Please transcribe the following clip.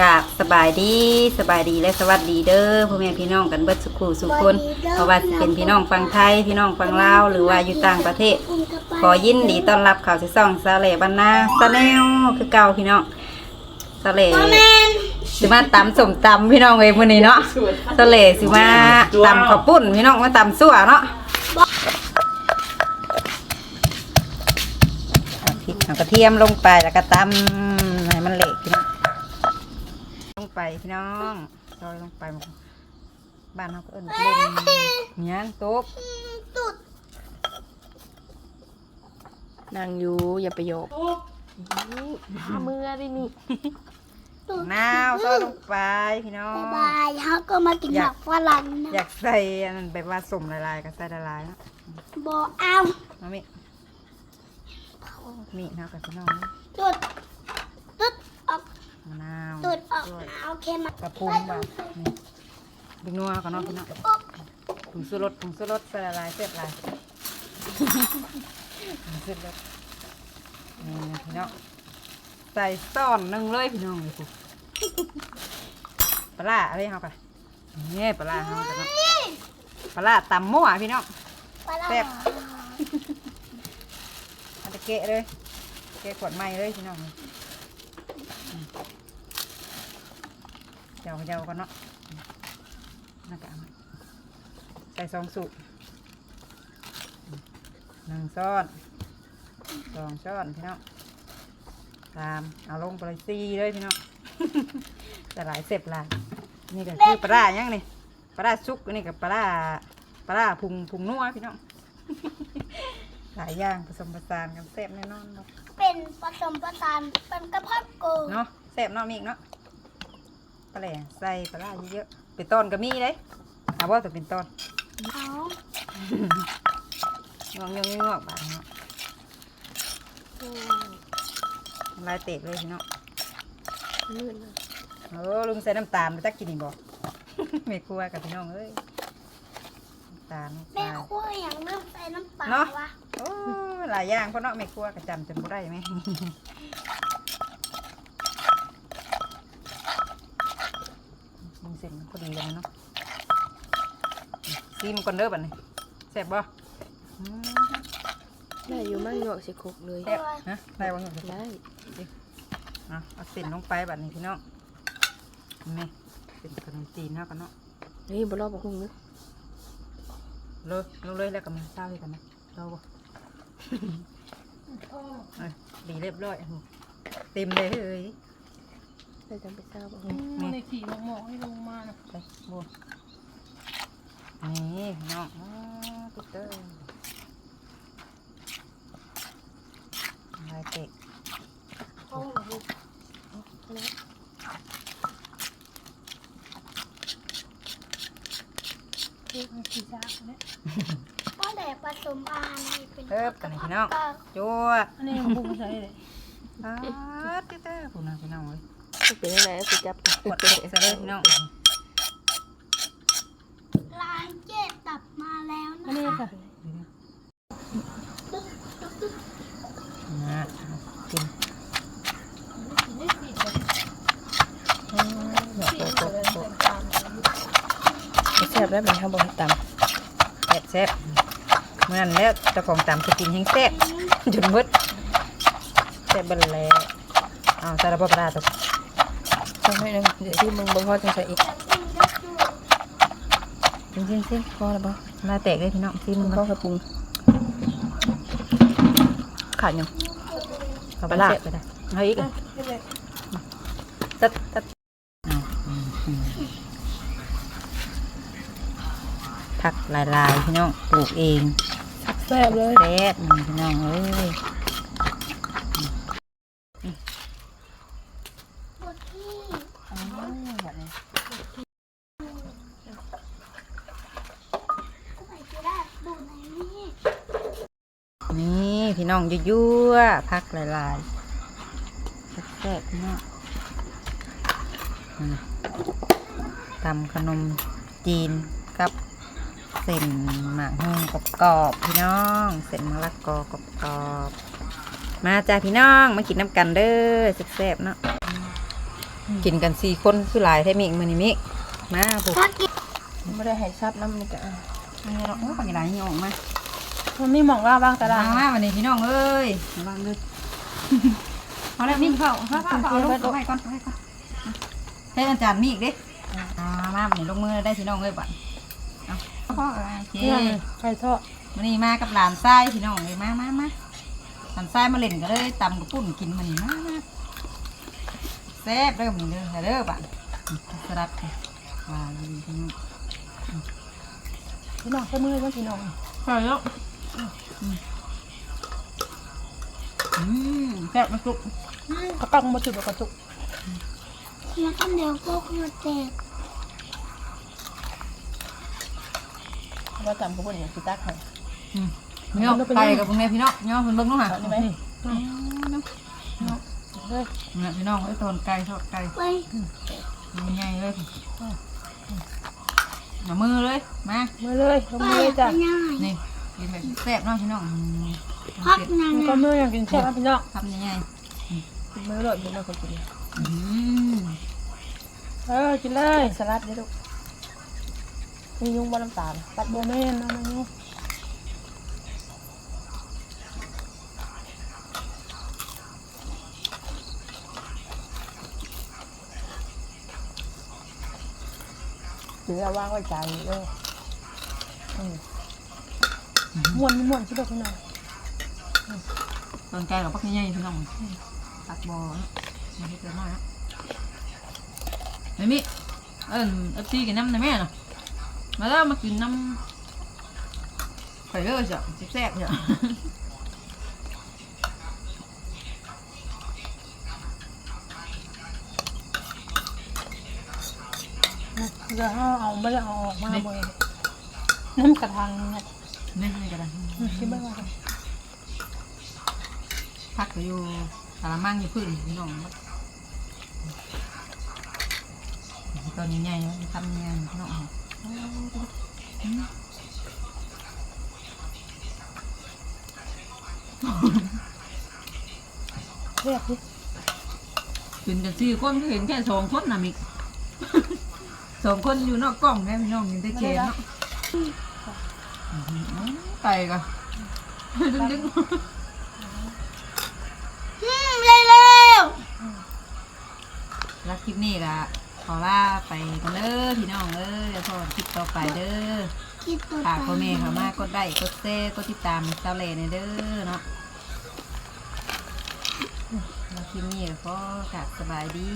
กราบสบายดีสบายดีและสวัสดีเด้อพ่อแม่พี่น้องกันเบิดสุขูสุขคนเพราะว่าสิเป็นพี่น้องฟังไทยพี่น้องฟังลาวหรือว่าอยู่ต่างประเทศ ขอยินดีต้อนรับข่าวสิซ่องซาเลบ้านนาซาแนลคือเก่าพี่น้องซาเลสิมาตำสมตำพี่น้องเว้ยมื้อนี้เนาะซาเลสิมาตำข้าวปุ้นพี่น้องมาตำซั่วเนาะเอาพริกเอากระเทียมลงไปแล้วก็ตำให้มันเละพี่น้องลง ไปพี่น้องซอยลงไปหมดบ้านเขาก็เอิ้นเล่นเนี่ยงตุ๊บนางอยู่อย่าไปโยกหามือได้นี่นาวซอยลงไปพี่น้องบายบายเขาก็มากินอยากหมักฝรั่งนะอยากใส่อันนั้นแบบว่าสมละลายๆก็ใส่ละลายเนาะบอเอามามิมีนะกับพี่น้องนี่ตุดตุดออกมะนาวตุดออก ด้วยเอาเค็มมากระพุ้งแบบนี่บิ๊กนัวกับน้องพี่น้องผงชูรสผงชูรสใส่ละลายเสียบลายผงชูรสนี่นะพี่น้องใส่ซ่อนหนึ่งเลยพี่น้องเลยคุณปลาร้าอะไรเขากันนี่ปลาร้าเขากันเนาะปลาร้าตำมั่วพี่น้องปลาร้าแซ่บเอันตะเกะเลยเกะขวดใหม่เลยพี่น้องนี่อืม เจ้าเจ้ากันเนาะน่ากะเอาใส่สองสูตรหนึ่งช้อนสองช้อนพี่น้องสามเอาลงไปเลยสี่เลยพี่น้องจะหลายเสพหลายนี่ก็คือปลาร้ายังนี่ปลาร้าซุกนี่กับปลาร้าปลาร้าพุงพุงนัวพี่น้องหลายอย่างผสมผสานกันแซ่บแน่นอนเนาะเป็นผสมประสานเป็นกระเพาะโกเนาะแซ่บเนาะมีอีกเนาะ ปลาแหล่ใส่ปลาร้าเยอะๆเป็นต้นก็มีเลยเอาว่าแต่เป็นต้นเขางอกเงงอกบางเนาะลายเตะเลยพี่เนาะมืดนะโอ้ลุงใส่น้ำตาลไปตักกินอีกบ่ไม่ครัวกับพี่น้องเอ้ยน้ำตาลแม่น้ำตาล คั่วอย่างเริ่มใส่น้ำปลาเนาะ วะโอ้หลายอย่างเพราะเนาะไม่ครัวกระจำจนบ่ได้ไหม มึงเสร็จพอดีเลยเนาะ ซีมก่อนเด้อบัดนี้แซ่บบ่อืมได้อยู่มั่งโยกสิคุกเลยแซ่บฮะได้บ่เนี่ยได้อะเอาเส้นลงไปบัดนี้พี่น้องนี่เป็นขนมจีนเนาะกันเนาะนี่บรอบกุ้งนึกเลยลงเลยแล้วก็มาเศร้าให้กันนะเราบ่เอ้ยดีเรียบร้อยโอ้โหเต็มเลยเฮ้ย ได้จำไปทราบว่านี่ในขี่หมอกๆให้ลงมานะ ไปบัว นี่พี่น้องอ๋อตุ๊กเตอร์ลายเตะขี่จ้าเนี่ยก็แต่ผสมอาหารนี่เป็นเอิบกันนี่พี่น้องก็จวดอันนี้ของบุ้งใส่เลยอ๋อตุ๊กเตอร์คุณนะพี่น้องเอ้ยเป็นยังไงสิจับกดเตะซะเลยพี่น้อง ร้านเจ็ดตับมาแล้วอันนะนี้คะค่ะนะกินโอ้ยโอ้โหโอ้โหแซ่บได้ไหมครับบอกให้ตแซ่บแซ่บเมื่อนั้นแล้วเจ้าของตามสกินแห้งแซ่บจนหมดแซ่บเบันแล้วอ้าวสารพัดปลาตัวำต้องให้นึงเดี๋ยวที่มึงบ่พอจังใส่อีก จริงจริงจริงพอแล้วบ่มาแตกเลยพี่น้องซีมึมึงก็กระปุงขาดยังเอาปลาไปได้เอาอีกเลยตัดตัดผักลายๆพี่น้องปลูกเองแซ่บเลยแซ่บพี่น้องเอ้ย บทที่ อ๋อแบบนี้ พี่น้องยั่วๆพักหลายๆแซ่บๆพี่น้องนั่นน่ะตำขนมจีนกับเส้นหมากฮงกรอบๆพี่น้องเส้นมะละกอกรอบๆมาจ้าพี่น้องมากินน้ำกันเด้อแซ่บๆเนาะกินกันสี่คนคือหลายแท้มิกมือนี่มิกมาปุ๊บถ้ากินไม่ได้ให้ซับน้ำมันจะนี่เราโอ้ปังหลายนี่ออกมา มันมีหมองว่าบ้างแต่ละมามาวันนี้พี่น้องเอ้ยระวังเลยเอาแล้วมิ่เขาเขาเขาเอาลงเอาให้ก่อนเอาให้ก่อนให้อาจารย์มีอีกด้อ่ามาวันนี้ลงมือได้พี่น้องเลยบัดเอาพ่อโอเคเนี่ยไข่ทอดวันนี้มากับหลานทรายพี่น้องเลยมามามาหลานทรายมาเล่นกันเลยตำกับปุ้นกินมันมามาแซ่บเด้อมันเด้อเด้อบัดสลัดไปวางดีพี่น้องพี่น้องใช้มือก็พี่น้องใช่แล้ว อืมแซ่บมาสุกกระปังมาจุดกระจุกแล้วก็เดี๋ยวก็คือแตกว่าจำเขาพูดอย่างกีตาร์ไข่อืมพี่น้องไก่กับพวกนี้พี่น้องพี่น้องคนเบิ่งน้องหน่ะนี่ไหมเลยเนี่ยพี่น้องไอ้ตอนไก่ทอดไก่ไปมันใหญ่เลยมามือเลยมามือเลยลงมือเลยจ้ะไปง่ายนี่ กินแบบแซ่บเนาะพี่น้องอืมพักนานมันก็มืออย่างกินแซ่บพี่น้องทำยังไงกินมือเลยกินมือคนกินอืมเออกินเลยสลัดนี่ลูกมียุงบนน้ำตาลตัดโบเมนนะน้องหรือเอาว่างไว้จานนี้เลยม้ วนม้วนชิบะพี่น้องตอนไก่กับพักใหญ่ๆพี่น้องตัดบอลมาให้เกิดน้อยนะไม่มีเอิญเอฟซีกินน้ำในแม่เนาะมาแล้วมากินน้ำไข่เลือดจ้ะแซ่บๆจ้ะจะเอาไม่ได้เอาออกมาเลยน้ำกระทังเนี่ย นี่นี่ก็ได้ชิบะว่าพักก็อยู่กะละมั่งอยู่พื้นพี่น้องตอนนี้ใหญ่ๆทำยังไงพี่น้องเรียกดิขึ้นกันสี่คนก็เห็นแค่สองคนนะมิกสองคนอยู่นอกกล้องแม่พี่น้องยังได้เกมเนาะ ไก่กันดึงดึงอืมเร็วรักคลิปนี้ละขอลาไปกันเด้อพี่น้องเอ้ยเดี๋ยวพอคลิปต่อไปเด้อๆคิดตัวฝากพ่อแม่เขามากดได้กดแซ่กดติดตามเจ้าเล่ในเด้อเนาะแล้วคลิปนี้ก็ขอกลับสบายดี